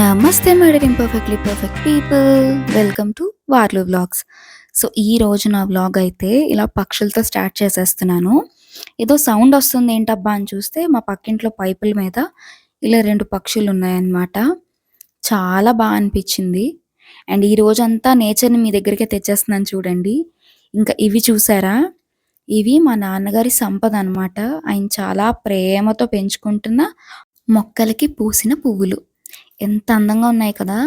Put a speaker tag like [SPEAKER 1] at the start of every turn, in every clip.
[SPEAKER 1] నమస్తే madam imperfectly perfect people. Welcome to వార్లు vlogs. So ఈ రోజు నా వ్లాగ్ అయితే ఇలా పక్షులతో స్టార్ట్ చేసేస్తున్నాను. ఏదో సౌండ్ వస్తుంది ఏంటబ్బా అని చూస్తే మా పక్కింట్లో పైపుల మీద ఇలా రెండు పక్షులు ఉన్నాయన్నమాట. చాలా బాగా అనిపించింది. అండ్ ఈ రోజంతా నేచర్ని మీ దగ్గరికి తెచ్చేస్తున్నాను చూడండి. ఇంకా ఇవి చూసారా? ఇవి మా నాన్నగారి సంపద అనమాట ఆయన చాలా ప్రేమతో పెంచుకుంటున్న మొక్కలకి పూసిన పువ్వులు. ఎంత అందంగా ఉన్నాయి కదా.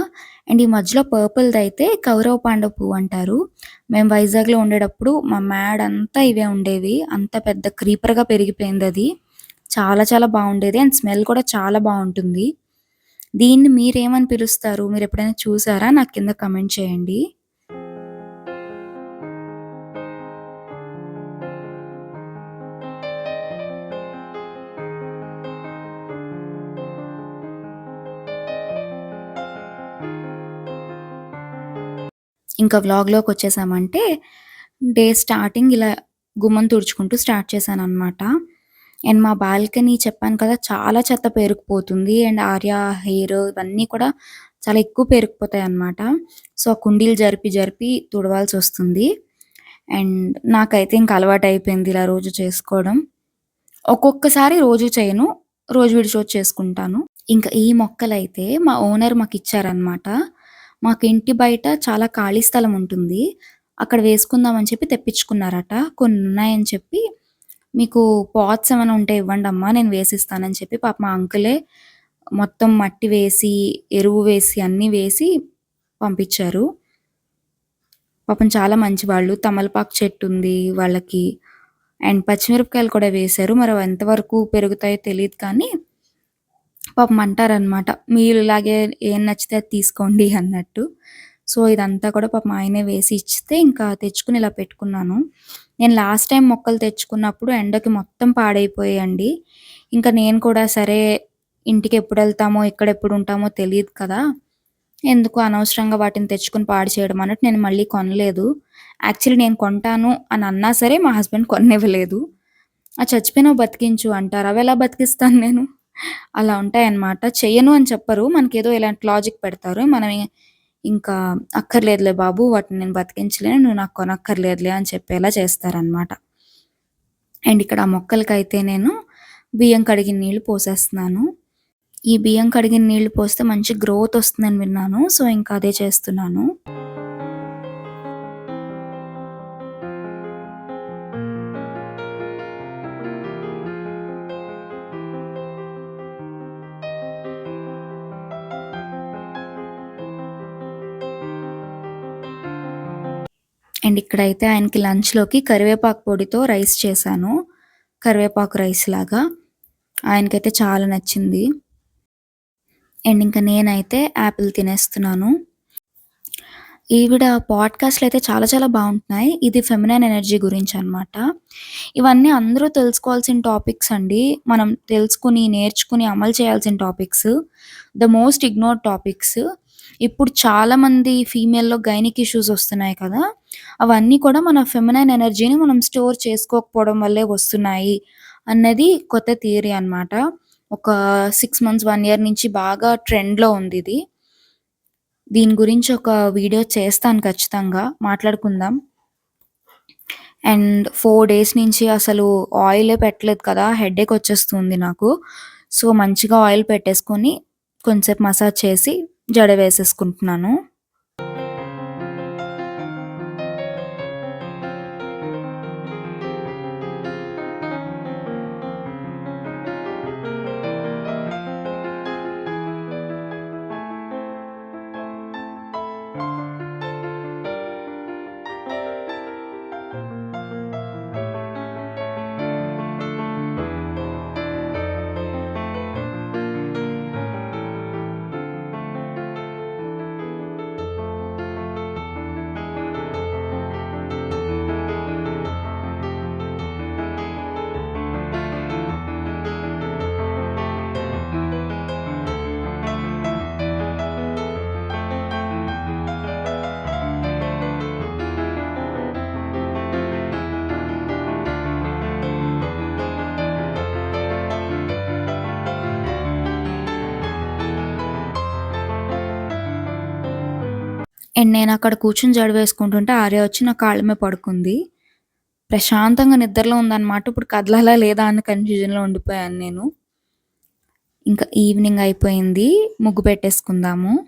[SPEAKER 1] అండ్ ఈ మధ్యలో పర్పుల్ది అయితే కౌరవ పాండవ పువ్వు అంటారు. మేము వైజాగ్లో ఉండేటప్పుడు మా మ్యాడ్ అంతా ఇవే ఉండేవి. అంత పెద్ద క్రీపర్గా పెరిగిపోయింది అది. చాలా చాలా బాగుండేది అండ్ స్మెల్ కూడా చాలా బాగుంటుంది. దీన్ని మీరేమని పిలుస్తారు? మీరు ఎప్పుడైనా చూసారా? నాకు కింద కమెంట్ చేయండి. ఇంకా వ్లాగ్లోకి వచ్చేసామంటే డే స్టార్టింగ్ ఇలా గుమ్మం తుడుచుకుంటూ స్టార్ట్ చేశాను అనమాట అండ్ మా బాల్కనీ చెప్పాను కదా చాలా చెత్త పేరుకుపోతుంది. అండ్ ఆర్య హెయిర్ ఇవన్నీ కూడా చాలా ఎక్కువ పేరుకుపోతాయి అనమాట సో ఆ కుండీలు జరిపి జరిపి తుడవాల్సి వస్తుంది. అండ్ నాకైతే ఇంకా అలవాటు అయిపోయింది ఇలా రోజు చేసుకోవడం. ఒక్కొక్కసారి రోజు చేయను రోజు విడిచోటు చేసుకుంటాను. ఇంకా ఈ మొక్కలైతే మా ఓనర్ మాకు ఇచ్చారనమాట మాకు ఇంటి బయట చాలా ఖాళీ స్థలం ఉంటుంది. అక్కడ వేసుకుందాం అని చెప్పి తెప్పించుకున్నారట. కొన్ని ఉన్నాయని చెప్పి మీకు పాట్స్ ఏమైనా ఉంటే ఇవ్వండి అమ్మా నేను వేసిస్తానని చెప్పి పాప మా అంకులే మొత్తం మట్టి వేసి ఎరువు వేసి అన్నీ వేసి పంపించారు. పాపం చాలా మంచి వాళ్ళు తమలపాకు చెట్టు ఉంది వాళ్ళకి. అండ్ పచ్చిమిరపకాయలు కూడా వేశారు. మరి ఎంతవరకు పెరుగుతాయో తెలియదు కానీ పాపం అంటారనమాట మీరు ఇలాగే ఏం నచ్చితే అది తీసుకోండి అన్నట్టు. సో ఇదంతా కూడా పాపం ఆయనే వేసి ఇచ్చితే ఇంకా తెచ్చుకుని ఇలా పెట్టుకున్నాను. నేను లాస్ట్ టైం మొక్కలు తెచ్చుకున్నప్పుడు ఎండకి మొత్తం పాడైపోయాయండి. ఇంకా నేను కూడా సరే ఇంటికి ఎప్పుడు వెళ్తామో ఇక్కడ ఎప్పుడు ఉంటామో తెలియదు కదా. ఎందుకు అనవసరంగా వాటిని తెచ్చుకుని పాడు చేయడం అన్నట్టు నేను మళ్ళీ కొనలేదు. యాక్చువల్లీ నేను కొంటాను అని అన్నా సరే మా హస్బెండ్ కొనివ్వలేదు. ఆ చచ్చిపోయినా బతికించు అంటారు. అవి ఎలా బతికిస్తాను నేను? అలా ఉంటాయన్నమాట. చెయ్యను అని చెప్పరు. మనకేదో ఇలాంటి లాజిక్ పెడతారు. మనం ఇంకా అక్కర్లేదులే బాబు వాటిని నేను బతికించలేను నువ్వు నాకు కొనక్కర్లేదులే అని చెప్పేలా చేస్తారనమాట అండ్ ఇక్కడ ఆ మొక్కలకైతే నేను బియ్యం కడిగిన నీళ్ళు పోసేస్తున్నాను. ఈ బియ్యం కడిగిన నీళ్ళు పోస్తే మంచి గ్రోత్ వస్తుందని విన్నాను. సో ఇంకా అదే చేస్తున్నాను. అండ్ ఇక్కడైతే ఆయనకి లంచ్లోకి కరివేపాకు పొడితో రైస్ చేశాను. కరివేపాకు రైస్ లాగా. ఆయనకైతే చాలా నచ్చింది. అండ్ ఇంకా నేనైతే యాపిల్ తినేస్తున్నాను. ఈవిడ పాడ్కాస్ట్లు అయితే చాలా చాలా బాగుంటున్నాయి. ఇది ఫెమినైన్ ఎనర్జీ గురించి అనమాట ఇవన్నీ అందరూ తెలుసుకోవాల్సిన టాపిక్స్ అండి. మనం తెలుసుకుని నేర్చుకుని అమలు చేయాల్సిన topics. The most ignored topics. ఇప్పుడు చాలా మంది ఫీమేల్‌లో గైనిక్ ఇష్యూస్ వస్తున్నాయి కదా! అవన్నీ కూడా మన ఫెమినైన్ ఎనర్జీని మనం స్టోర్ చేసుకోకపోవడం వల్లే వస్తున్నాయి అన్నది కొత్త థియరీ అనమాట. ఒక సిక్స్ మంత్స్, వన్ ఇయర్ నుంచి బాగా ట్రెండ్‌లో ఉంది ఇది దీని గురించి ఒక వీడియో చేస్తాను ఖచ్చితంగా. మాట్లాడుకుందాం. అండ్ ఫోర్ డేస్ నుంచి అసలు ఆయిలే పెట్టలేదు కదా! హెడేక్ వచ్చేస్తుంది నాకు. సో, మంచిగా ఆయిల్ పెట్టేసుకొని కొంచెంసేపు మసాజ్ చేసి జడ వేసేసుకుంటున్నాను అండ్ నేను అక్కడ కూర్చుని జడ వేసుకుంటుంటే ఆర్య వచ్చి నా కాళ్ళ మీద పడుకుంది. ప్రశాంతంగా నిద్రలో ఉందన్నమాట. ఇప్పుడు కదలాలా లేదా అన్న కన్ఫ్యూజన్లో ఉండిపోయాను నేను. ఇంకా ఈవినింగ్ అయిపోయింది. ముగ్గు పెట్టేసుకుందాము.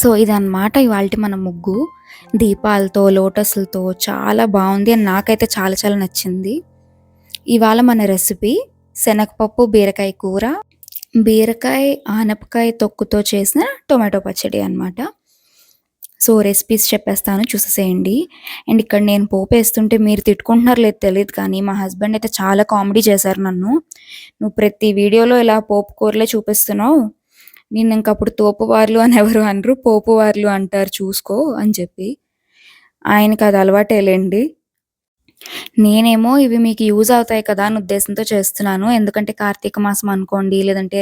[SPEAKER 1] సో ఇదన్నమాట ఇవాళ మన ముగ్గు. దీపాలతో లోటస్లతో చాలా బాగుంది అని నాకైతే చాలా చాలా నచ్చింది. ఇవాళ మన రెసిపీ శనగపప్పు బీరకాయ కూర. బీరకాయ ఆనపకాయ తొక్కుతో చేసిన టొమాటో పచ్చడి అనమాట సో రెసిపీస్ చెప్పేస్తాను చూసేసేయండి. అండ్ ఇక్కడ నేను పోపు వేస్తుంటే మీరు తిట్టుకుంటున్నారు లేదు తెలియదు కానీ మా హస్బెండ్ అయితే చాలా కామెడీ చేశారు నన్ను. నువ్వు ప్రతి వీడియోలో ఇలా పోపు కూరలే చూపిస్తున్నావు. నేను ఇంకప్పుడు తోపువార్లు అని ఎవరు అనరు పోపువార్లు అంటారు చూసుకో అని చెప్పి. ఆయనకి అది అలవాటేలేండి నేనేమో ఇవి మీకు యూజ్ అవుతాయి కదా అని ఉద్దేశంతో చేస్తున్నాను. ఎందుకంటే కార్తీక మాసం అనుకోండి లేదంటే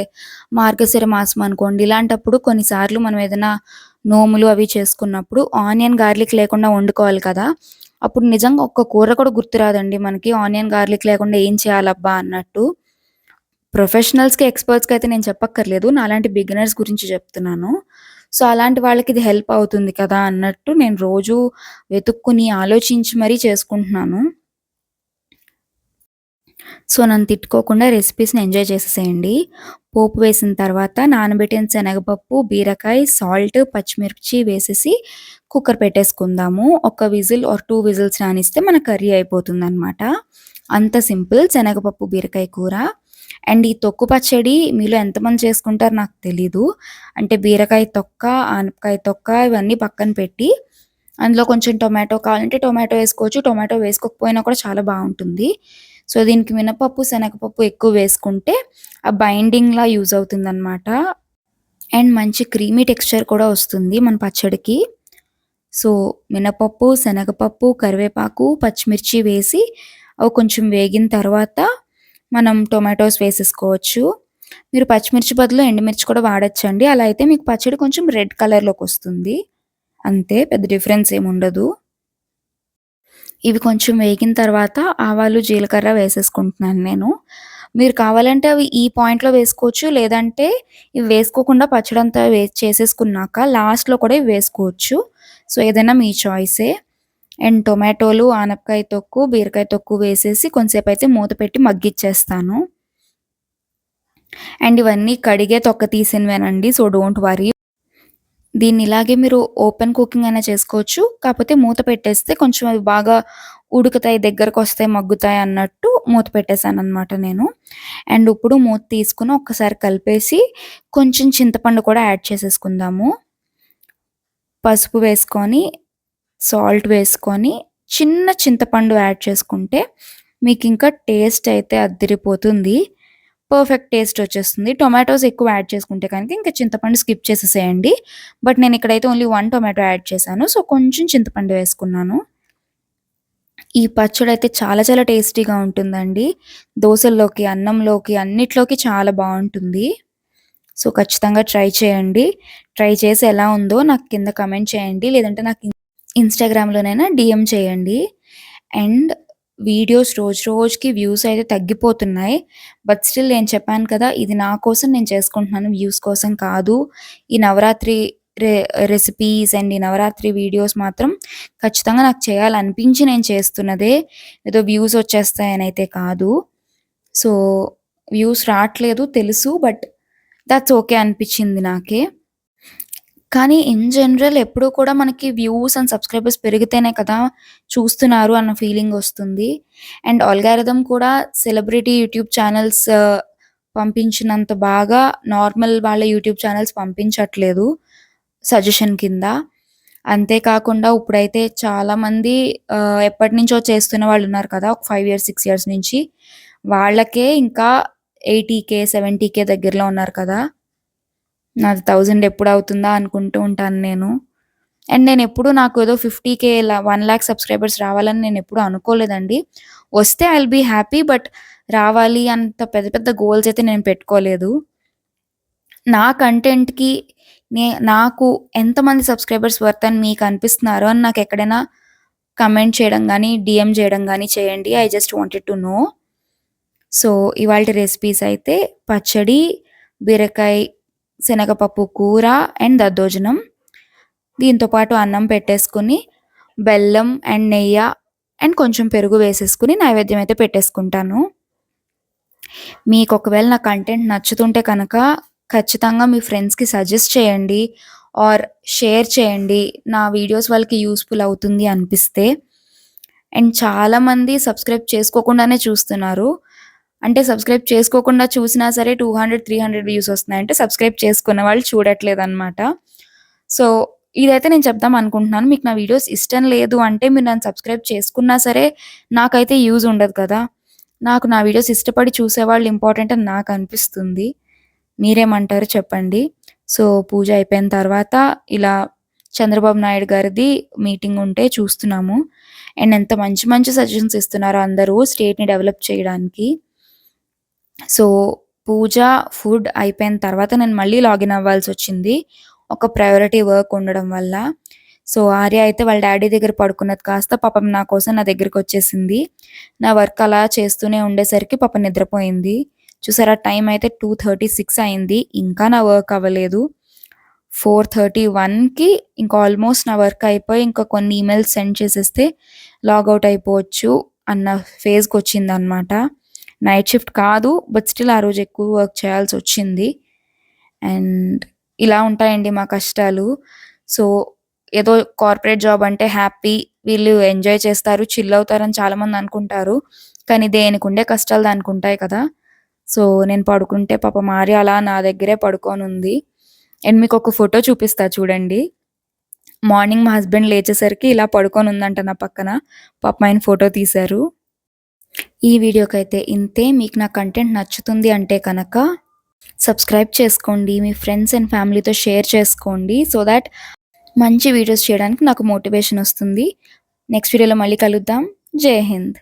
[SPEAKER 1] మార్గశిర మాసం అనుకోండి ఇలాంటప్పుడు కొన్నిసార్లు మనం ఏదైనా నోములు అవి చేసుకున్నప్పుడు ఆనియన్ గార్లిక్ లేకుండా వండుకోవాలి కదా. అప్పుడు నిజంగా ఒక్క కూర కూడా గుర్తురాదండి మనకి. ఆనియన్ గార్లిక్ లేకుండా ఏం చేయాలబ్బా అన్నట్టు. ప్రొఫెషనల్స్‌కి, ఎక్స్‌పర్ట్స్‌కి అయితే నేను చెప్పక్కర్లేదు. నాలాంటి బిగినర్స్ గురించి చెప్తున్నాను. సో, అలాంటి వాళ్ళకి ఇది హెల్ప్ అవుతుంది కదా! అన్నట్టు నేను రోజు వెతుక్కుని, ఆలోచించి మరీ చేసుకుంటున్నాను. సో, నన్ను తిట్టుకోకుండా రెసిపీస్‌ని ఎంజాయ్ చేసేసేయండి. పోపు వేసిన తర్వాత నానబెట్టిన శనగపప్పు, బీరకాయ, సాల్ట్, పచ్చిమిర్చి వేసేసి కుక్కర్ పెట్టేసుకుందాము. ఒక విజిల్ ఆర్ టూ విజిల్స్ రానిస్తే మన కర్రీ అయిపోతుందనమాట. అంత సింపుల్ శనగపప్పు, బీరకాయ కూర. అండ్ ఈ తొక్కు పచ్చడి మీలో ఎంతమంది చేసుకుంటారో నాకు తెలీదు. అంటే బీరకాయ తొక్క ఆనపకాయ తొక్క ఇవన్నీ పక్కన పెట్టి అందులో కొంచెం టొమాటో కావాలంటే టొమాటో వేసుకోవచ్చు. టొమాటో వేసుకోకపోయినా కూడా చాలా బాగుంటుంది. సో దీనికి మినపప్పు శనగపప్పు ఎక్కువ వేసుకుంటే ఆ బైండింగ్లా యూజ్ అవుతుంది అనమాట అండ్ మంచి క్రీమీ టెక్స్చర్ కూడా వస్తుంది మన పచ్చడికి. సో మినపప్పు శనగపప్పు కరివేపాకు పచ్చిమిర్చి వేసి అవి కొంచెం వేగిన తర్వాత మనం టొమాటోస్ వేసేసుకోవచ్చు. మీరు పచ్చిమిర్చి బదులు ఎండుమిర్చి కూడా వాడచ్చండి. అలా అయితే మీకు పచ్చడి కొంచెం రెడ్ కలర్లోకి వస్తుంది. అంతే పెద్ద డిఫరెన్స్ ఏమి ఉండదు. ఇవి కొంచెం వేగిన తర్వాత ఆవాలు జీలకర్ర వేసేసుకుంటున్నాను నేను. మీరు కావాలంటే అవి ఈ పాయింట్లో వేసుకోవచ్చు. లేదంటే ఇవి వేసుకోకుండా పచ్చడి అంతా వే చేసేసుకున్నాక లాస్ట్లో కూడా ఇవి వేసుకోవచ్చు. సో ఏదైనా మీ చాయిసే. అండ్ టొమాటోలు ఆనపకాయ తొక్కు బీరకాయ తొక్కు వేసేసి కొంతసేపు అయితే మూత పెట్టి మగ్గిచ్చేస్తాను. అండ్ ఇవన్నీ కడిగే తొక్క తీసినవేనండి సో డోంట్ వరీ. దీన్ని ఇలాగే మీరు ఓపెన్ కుకింగ్ అయినా చేసుకోవచ్చు కాకపోతే మూత పెట్టేస్తే కొంచెం అవి బాగా ఉడుకుతాయి దగ్గరకు వస్తాయి మగ్గుతాయి అన్నట్టు మూత పెట్టేశాను అనమాట నేను. అండ్ ఇప్పుడు మూత తీసుకుని ఒక్కసారి కలిపేసి కొంచెం చింతపండు కూడా యాడ్ చేసేసుకుందాము. పసుపు వేసుకొని సాల్ట్ వేసుకొని చిన్న చింతపండు యాడ్ చేసుకుంటే మీకు ఇంకా టేస్ట్ అయితే అద్దరిపోతుంది పర్ఫెక్ట్ టేస్ట్ వచ్చేస్తుంది టొమాటోస్ ఎక్కువ యాడ్ చేసుకుంటే కనుక ఇంకా చింతపండు స్కిప్ చేసేసేయండి బట్ నేను ఇక్కడైతే ఓన్లీ వన్ టొమాటో యాడ్ చేశాను సో కొంచెం చింతపండు వేసుకున్నాను ఈ పచ్చడి అయితే చాలా చాలా టేస్టీగా ఉంటుందండి. దోసల్లోకి, అన్నంలోకి అన్నిట్లోకి చాలా బాగుంటుంది సో, ఖచ్చితంగా ట్రై చేయండి. ట్రై చేసి ఎలా ఉందో నాకు కింద కమెంట్ చేయండి. లేదంటే నాకు ఇన్‌స్టాగ్రామ్‌లోనైనా డీఎం చేయండి. అండ్ వీడియోస్ రోజు రోజుకి వ్యూస్ అయితే తగ్గిపోతున్నాయి. బట్ స్టిల్ నేను చెప్పాను కదా! ఇది నా కోసం నేను చేసుకుంటున్నాను. వ్యూస్ కోసం కాదు. ఈ నవరాత్రి రె రెసిపీస్ అండ్ ఈ నవరాత్రి వీడియోస్ మాత్రం ఖచ్చితంగా నాకు చేయాలనిపించి నేను చేస్తున్నదే. ఏదో వ్యూస్ వచ్చేస్తాయనైతే కాదు. సో, వ్యూస్ రావట్లేదు తెలుసు. బట్ దట్స్ ఓకే అనిపించింది నాకే. కానీ ఇన్ జనరల్ ఎప్పుడూ కూడా మనకి వ్యూస్ అండ్ సబ్స్క్రైబర్స్ పెరిగితేనే కదా చూస్తున్నారు అన్న ఫీలింగ్ వస్తుంది. అండ్ ఆల్గారిథమ్ కూడా సెలబ్రిటీ యూట్యూబ్ ఛానెల్స్ పంపించినంత బాగా నార్మల్ వాళ్ళ యూట్యూబ్ ఛానెల్స్ పంపించట్లేదు సజెషన్ కింద. అంతే కాకుండా ఇప్పుడైతే చాలామంది ఆహ్, ఎప్పటినుంచో చేస్తున్న వాళ్ళున్నారు కదా! ఒక 5 ఇయర్స్, 6 ఇయర్స్ నుంచి. వాళ్ళకే ఇంకా 80,000, 70,000 దగ్గరలో ఉన్నారు కదా! నాది 1000 ఎప్పుడవుతుందా అనుకుంటూ ఉంటాను నేను. అండ్ నేను ఎప్పుడు నాకు ఏదో fifty K one lakh subscribers రావాలని నేను ఎప్పుడు అనుకోలేదండి. వస్తే I will be happy. But రావాలి అంత పెద్ద పెద్ద గోల్స్ అయితే నేను పెట్టుకోలేదు. నా కంటెంట్‌కి నే నాకు ఎంతమంది సబ్స్క్రైబర్స్ వర్త్ అని మీకు అనిపిస్తున్నారో అని నాకు ఎక్కడైనా కమెంట్ చేయడం కానీ డీఎం చేయడం కానీ చేయండి. I just wanted to know. So, ఇవాళ రెసిపీస్ అయితే పచ్చడి, బీరకాయ, శనగపప్పు కూర అండ్ దద్దోజనం. దీంతో పాటు అన్నం పెట్టేసుకొని, బెల్లం అండ్ నెయ్య అండ్ కొంచెం పెరుగు వేసేసుకుని నైవేద్యం అయితే పెట్టేసుకుంటాను. మీకు ఒకవేళ నా కంటెంట్ నచ్చుతుంటే కనుక ఖచ్చితంగా మీ ఫ్రెండ్స్‌కి సజెస్ట్ చేయండి. ఆర్ షేర్ చేయండి. నా వీడియోస్ వాళ్ళకి యూస్ఫుల్ అవుతుంది అనిపిస్తే. అండ్ చాలామంది సబ్స్క్రైబ్ చేసుకోకుండానే చూస్తున్నారు. అంటే సబ్స్క్రైబ్ చేసుకోకుండా చూసినా సరే 200, 300 వ్యూస్ వస్తున్నాయి. అంటే సబ్స్క్రైబ్ చేసుకున్న వాళ్ళు చూడట్లేదు అనమాట సో, ఇదైతే నేను చెప్దాం అనుకుంటున్నాను. మీకు నా వీడియోస్ ఇష్టం లేదు అంటే మీరు నన్ను సబ్స్క్రైబ్ చేసుకున్నా సరే నాకైతే యూజ్ ఉండదు కదా! నాకు నా వీడియోస్ ఇష్టపడి చూసేవాళ్ళు ఇంపార్టెంట్ అని నాకు అనిపిస్తుంది మీరేమంటారు చెప్పండి. సో, పూజ అయిపోయిన తర్వాత ఇలా చంద్రబాబు నాయుడు గారిది మీటింగ్ ఉంటే చూస్తున్నాము. అండ్ ఎంత మంచి మంచి సజెషన్స్ ఇస్తున్నారో అందరూ స్టేట్‌ని డెవలప్ చేయడానికి. సో, పూజ, ఫుడ్ అయిపోయిన తర్వాత నేను మళ్ళీ లాగిన్ అవ్వాల్సి వచ్చింది ఒక ప్రయారిటీ వర్క్ ఉండడం వల్ల. సో, ఆర్య అయితే వాళ్ళ డాడీ దగ్గర పడుకున్నది కాస్త పాపం నా కోసం నా దగ్గరికొచ్చేసింది. నా వర్క్ అలా చేస్తూనే ఉండేసరికి పాపం నిద్రపోయింది. చూసారా టైం అయితే 2:36 అయింది. ఇంకా నా వర్క్ అవ్వలేదు. 4:31కి ఇంకా ఆల్మోస్ట్ నా వర్క్ అయిపోయి ఇంకా కొన్ని ఈమెయిల్స్ సెండ్ చేసేస్తే లాగౌట్ అయిపోవచ్చు అన్న ఫేజ్‌కొచ్చిందనమాట. నైట్ షిఫ్ట్ కాదు. బట్ స్టిల్ ఆ రోజు ఎక్కువ వర్క్ చేయాల్సి వచ్చింది అండ్ ఇలా ఉంటాయండి మా కష్టాలు. సో, ఏదో కార్పొరేట్ జాబ్ అంటే హ్యాపీ. వీళ్ళు ఎంజాయ్ చేస్తారు, చిల్ అవుతారని చాలామంది అనుకుంటారు. కానీ దేనికి ఉండే కష్టాలు దానికుంటాయి కదా! సో, నేను పడుకుంటే పాపం మారి అలా నా దగ్గరే పడుకోనుంది. అండ్ మీకు ఒక ఫోటో చూపిస్తా చూడండి. మార్నింగ్ మా హస్బెండ్ లేచేసరికి ఇలా పడుకోనుందంట నా పక్కన. పాపం ఆయన ఫోటో తీశారు. ఈ వీడియోకైతే ఇంతే. మీకు నా కంటెంట్ నచ్చుతుంది అంటే కనుక సబ్స్క్రైబ్ చేసుకోండి. మీ ఫ్రెండ్స్ అండ్ ఫ్యామిలీతో షేర్ చేసుకోండి. సో దాట్ మంచి వీడియోస్ చేయడానికి నాకు మోటివేషన్ వస్తుంది. నెక్స్ట్ వీడియోలో మళ్ళీ కలుద్దాం. జై హింద్.